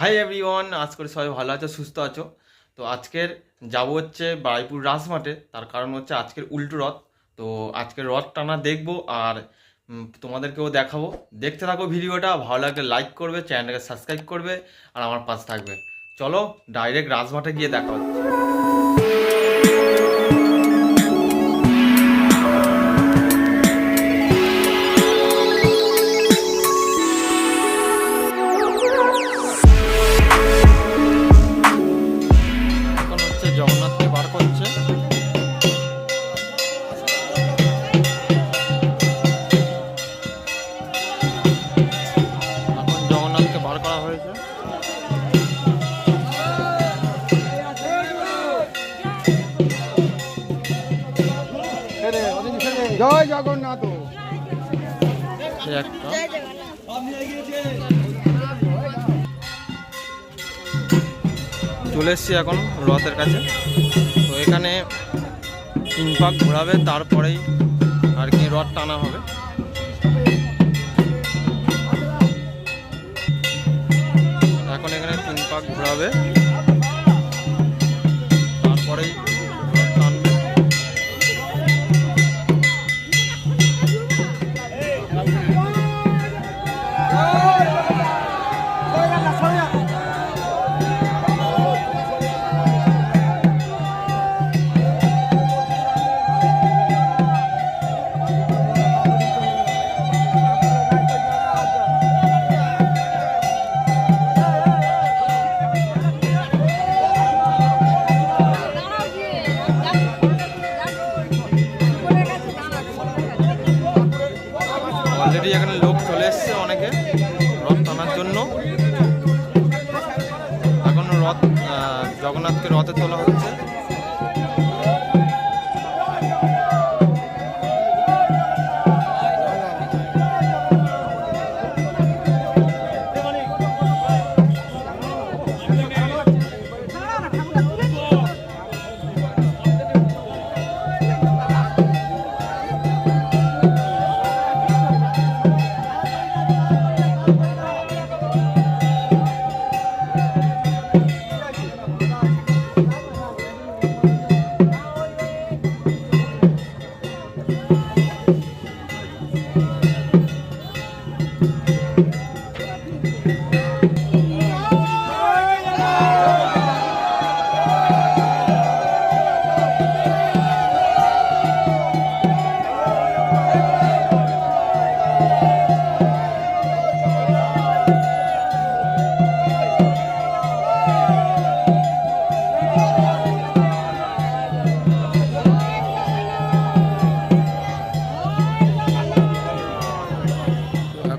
Hi everyone আজ করে সবাই ভালো আছো, সুস্থ আছো? তো আজকের যাব হচ্ছে বারাইপুর রাজমাঠে তার কারণ হচ্ছে আজকের উল্টো রথ। তো আজকের রথ টানা দেখব, আর তোমাদেরকেও দেখাবো। দেখতে থাকো ভিডিওটা, ভালো লাগলে লাইক করবে, চ্যানেলটাকে সাবস্ক্রাইব করবে, আর আমার পাশে থাকবে। চলো ডাইরেক্ট রাজমাঠে গিয়ে দেখা হচ্ছে। একটা। চলে এসছি এখন রথের কাছে। তো এখানে তিন পাক ঘোরাবে, তারপরেই আর কি রথ টানা হবে। এখন এখানে তিন পাক ঘোরাবে। এখানে লোক চলে এসছে অনেকে রথ টানার জন্য। এখন রথ জগন্নাথকে রথে তোলা হচ্ছে।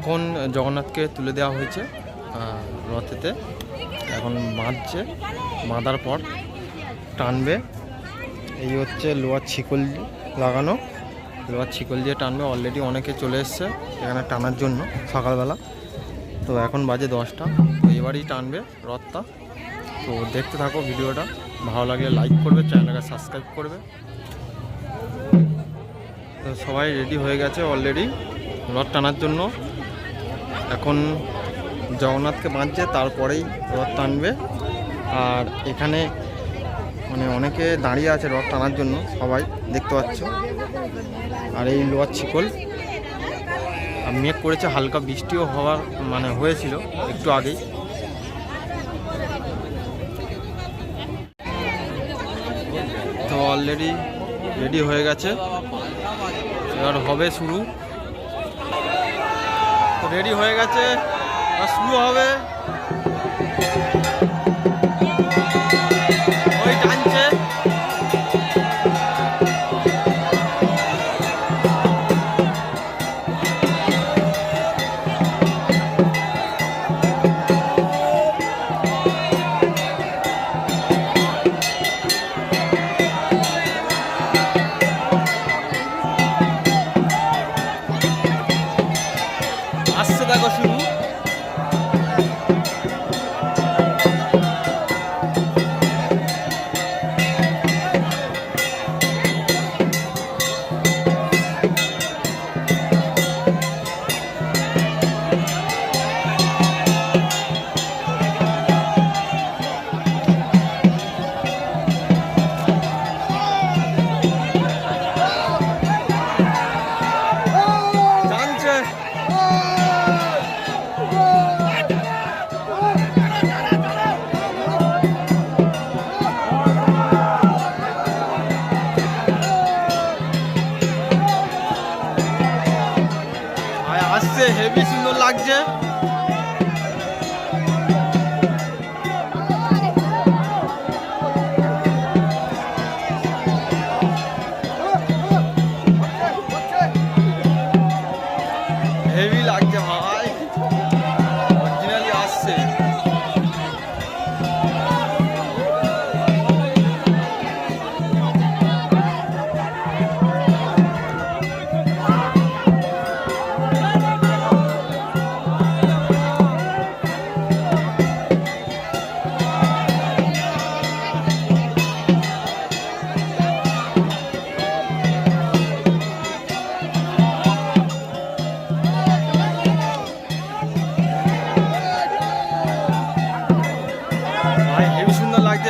এখন জগন্নাথকে তুলে দেওয়া হয়েছে রথেতে। এখন বাঁধছে, বাঁধার পর টানবে। এই হচ্ছে লোহার ছিকল লাগানো। লোহার ছিকল দিয়ে টানবে অলরেডি অনেকে চলে এসছে এখানে টানার জন্য সকালবেলা। তো এখন বাজে দশটা, তো এবারই টানবে রথটা। তো দেখতে থাকো ভিডিওটা, ভালো লাগলে লাইক করবে, চ্যানেলটাকে সাবস্ক্রাইব করবে। তো সবাই রেডি হয়ে গেছে অলরেডি রথ টানার জন্য। এখন জগন্নাথকে বাঁধছে, তারপরেই রথ টানবে। আর এখানে মানে অনেকে দাঁড়িয়ে আছে রথ টানার জন্য, সবাই দেখতে পাচ্ছ। আর এই লোহার ছিকল আর মেঘ করেছে, হালকা বৃষ্টিও হওয়ার মানে হয়েছিল একটু আগেই। তো অলরেডি রেডি হয়ে গেছে। এবার হবে শুরু। রেডি হয়ে গেছে শুরু হবে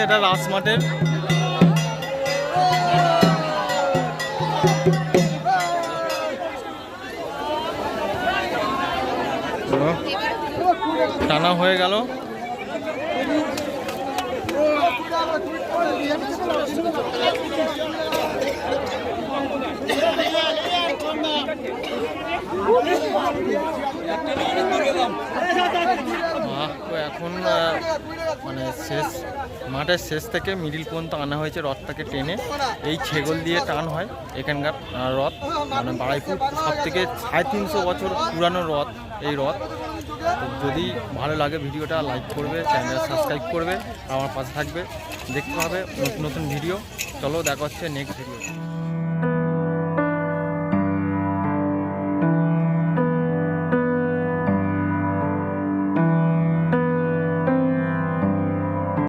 এটা রাস মাঠের। টানা হয়ে গেল। এখন মানে শেষ মাঠের শেষ থেকে মিডিল পর্যন্ত আনা হয়েছে রথটাকে টেনে। এই ছেগল দিয়ে টান হয় এখানকার রথ মানে বাড়াইপুর সব থেকে সাড়ে তিনশো বছর পুরানো রথ, এই রথ। যদি ভালো লাগে ভিডিওটা, লাইক করবে চ্যানেল সাবস্ক্রাইব করবে, আমার পাশে থাকবে। দেখতে হবে নতুন নতুন ভিডিও। চলো, দেখা হচ্ছে নেক্সট ভিডিও